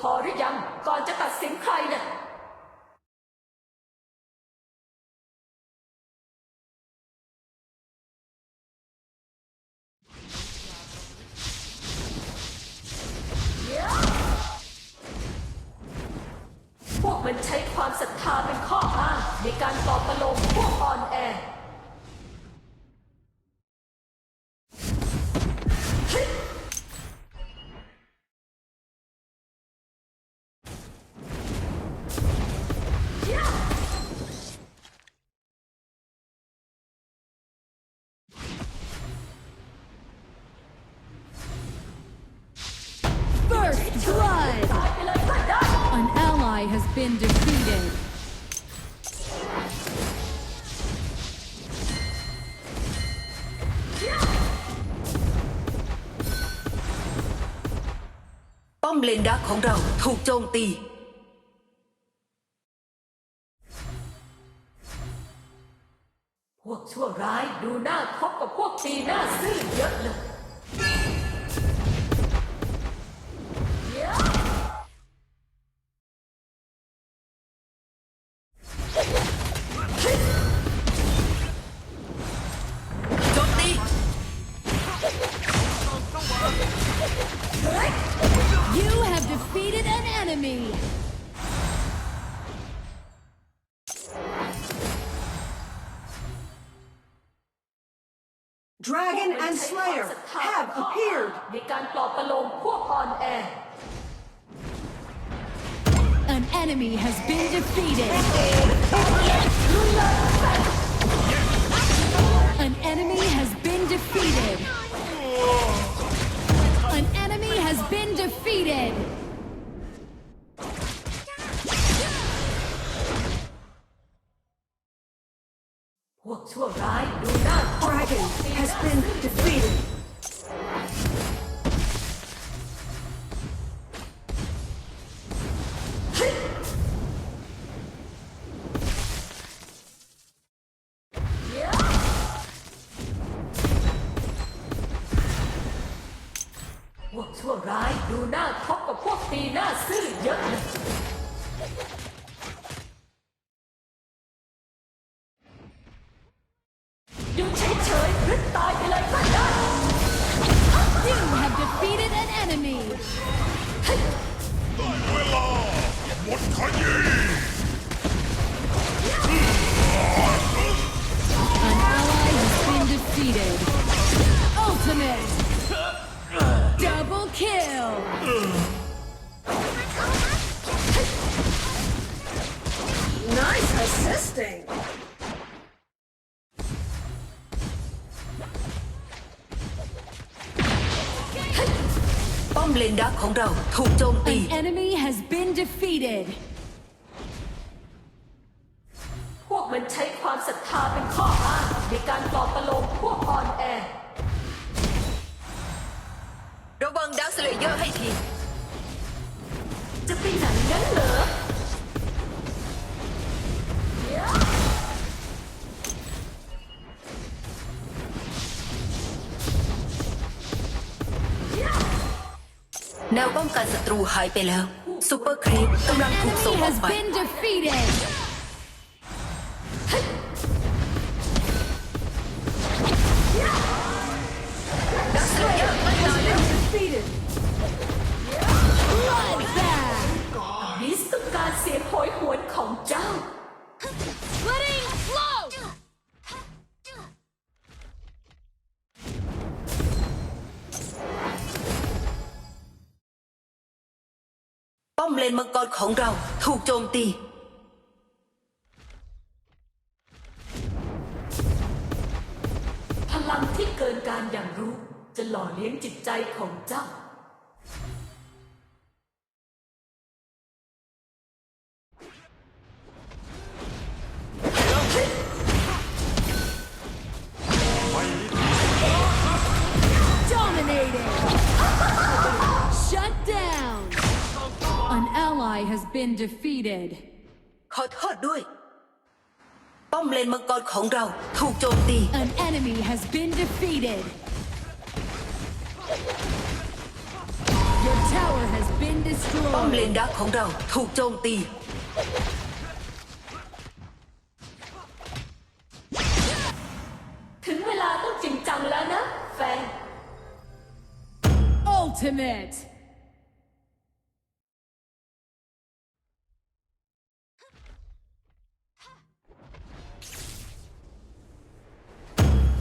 พอหรือยังก่อนจะตัดสินใครน่ะพวกมันใช้ความศรัทธาเป็นข้ออ้างในการปลอบประโลมพวกอ่อนแอ been defeated. ป้อมเลนดักของเราถูกโจมตีพวกชั่วร้ายดูหน้าคบกับพวกตีหน้าซื่อเยอะเลย Dragon พวกมัน and ใช้ความ Slayer ศรัทธา have เป็นข้ออ้าง appeared. ในการปลอบประโลมพวกอ่อนแอ An enemy has been defeated. An enemy has been defeated. An enemy has been defeated. พวกชั่วร้ายดูหน้าคบกับพ Dragon วกตีห has น้า been ซื่อ defeated. พวกชั่วร้ายดูหน้าคบกับพวกตีหน้าซื่อเยอะ มเลนดักของเราถูกโจมตี An enemy has been defeated. พวกมันใช้ความศรัทธาเป็นข้ออ้างในการปลอบประโลมพวกอ่อนแอ ระวังดักสเลเยอร์ให้ที จะไปไหนงั้นเหรอ แนวป้องกันศัตรูหายไปแล้วซูเปอร์ครีปกำลังถูกส่งออกไป been defeated. ดักสเลเยอร์มาแล้ว Bloodbath. นี่คือการเสียงโหยหวนของเจ้า มเลนมังกรของเราถูกโจมตี พลังที่เกินการอย่างรู้ จะหล่อเลี้ยงจิตใจของเจ้า defeated. ขอโทษด้วย ป้อมเลนมังกรของเราถูกโจมตี An enemy has been defeated. Your tower has been ป้อมเลน destroyed. ดักของเราถูกโจมตี ถึงเวลาต้องจริงจังแล้วนะ แฟน Ultimate.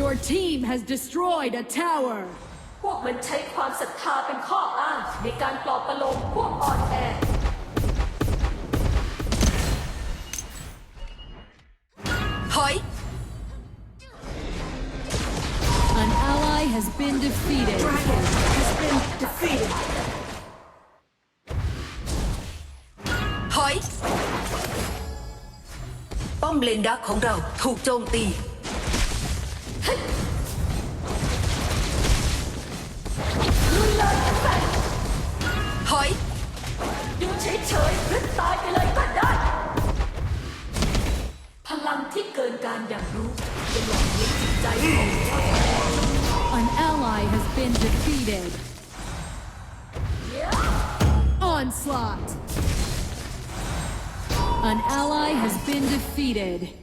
Your team has destroyed a tower. พวกมันใช้ความศรัทธาเป็นข้ออ้างในการปลอบประโลมพวกอ่อนแอ ถอย An ally has been defeated. Dragon has been defeated. ถอย ป้อมเลนดักของเราถูกโจมตี ลุยเลยแฟนถอยอยู่เฉยๆหรือตายไปเลยก็ได้ พลังที่เกินการอย่างรู้จะหล่อเลี้ยงจิตใจของเจ้า An ally has been defeated. Onslaught. An ally has been defeated.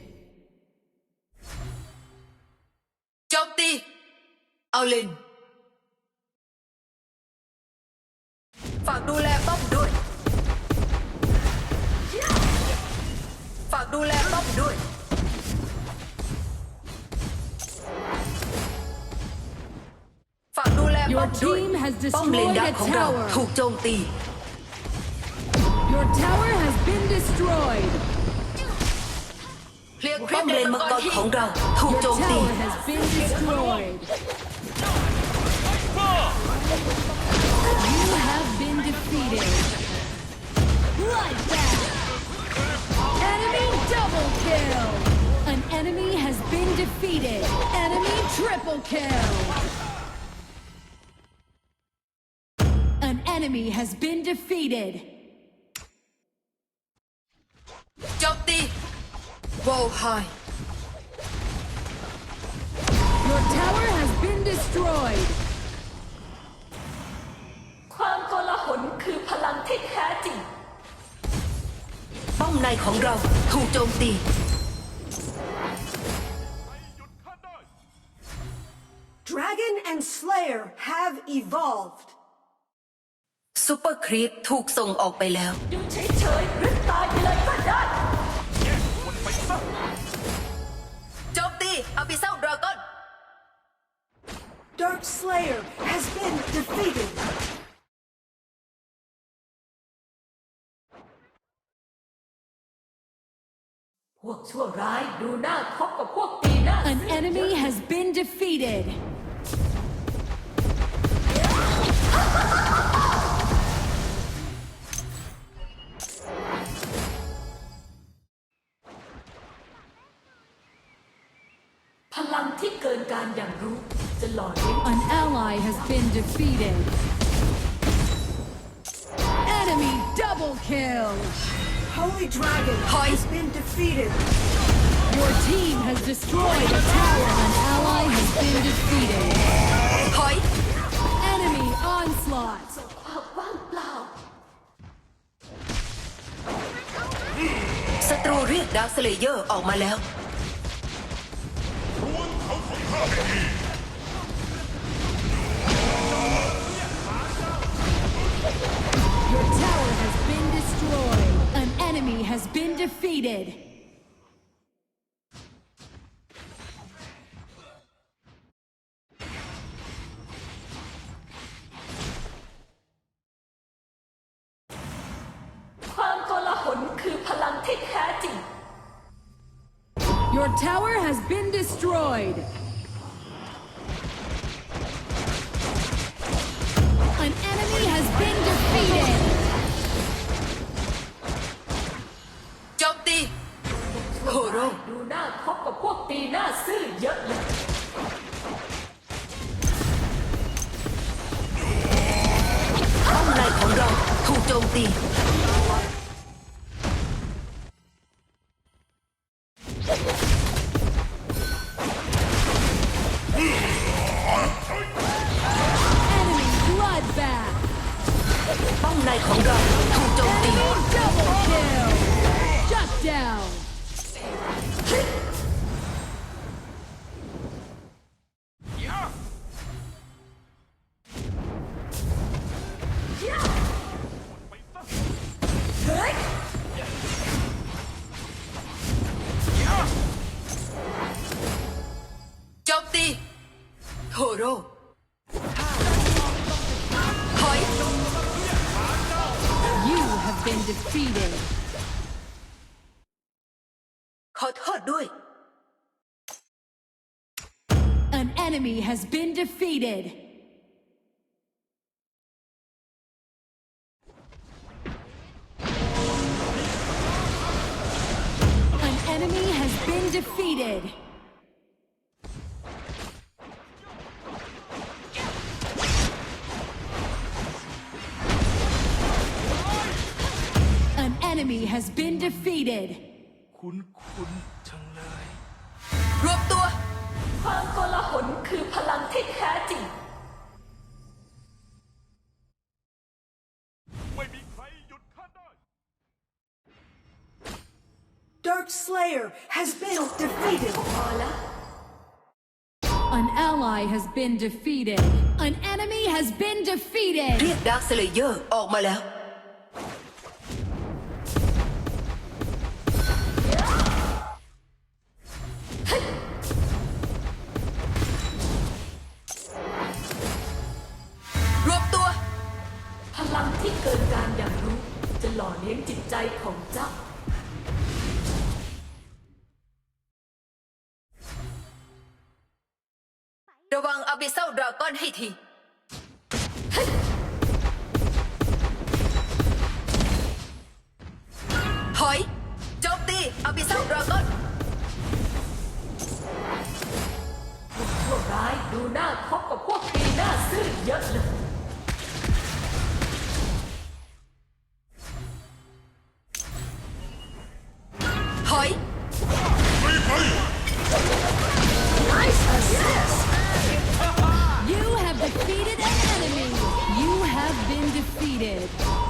เอาเลน ฝากดูแลป้อมด้วย ฝากดูแลป้อมด้วย ฝากดูแลป้อมด้วย Your team has ป้อมเลน destroyed ดัก a ของเรา tower. ถูกโจมตี Your tower has been destroyed. เคลียร์ป้อมเลนมังกรของเราถูก Your โจมตี tower has been destroyed. defeated. โจมตีวอลไฮ Your tower has been destroyed. ความโกลาหลคือพลังที่แท้จริง ป้อมในของเราถูกโจมตี Dragon and Slayer have evolved. ซูเปอร์ครีปถูกส่งออกไปแล้วอยู่เฉยๆหรือตายไปเลยก็ได้โจมตีอาบิเซลดราก้อน Dark Slayer has been defeated. พวกชั่วร้ายดูหน้าคบกับพวกตีหน้า An enemy has been defeated. defeated. Enemy double kill! Holy Dragon Hi. has been defeated! Your team has destroyed a tower. An ally has been defeated. Hi. Enemy onslaught. Slayer defeated! Your tower has been destroyed! Enemy bloodbath. Bóng này không đâu. enemy has been defeated. An enemy has been defeated. An enemy has been defeated. คุ้นคุ้นๆจังเลย รวมตัว ว ความโกลาหลคือพลังที่แท้จริง ไม่มีใครหยุดข้าได้ Dark Slayer has been defeated. พอแล้ว An ally has been defeated. An enemy has been defeated. เรียกดาร์คสเลเยอร์ออกมาแล้ว รว ระวังอาบิเซลดราก้อนให้ที ถอย โจมตีอาบิเซลดราก้อนพวกร้ายดูหน้าคบกับพวกปีหน้าซื่อเยอะเลย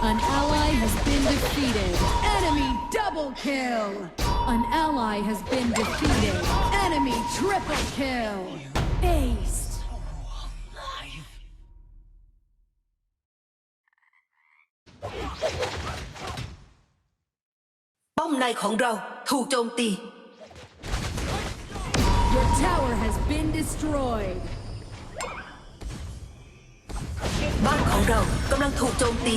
An ally has been defeated. Enemy double kill. An ally has been defeated. Enemy triple kill. Ace. ป้อมในของเราถูกโจมตี Your tower has been destroyed. ของเรากำลังถูกโจมตี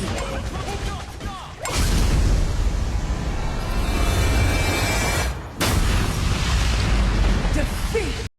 defeat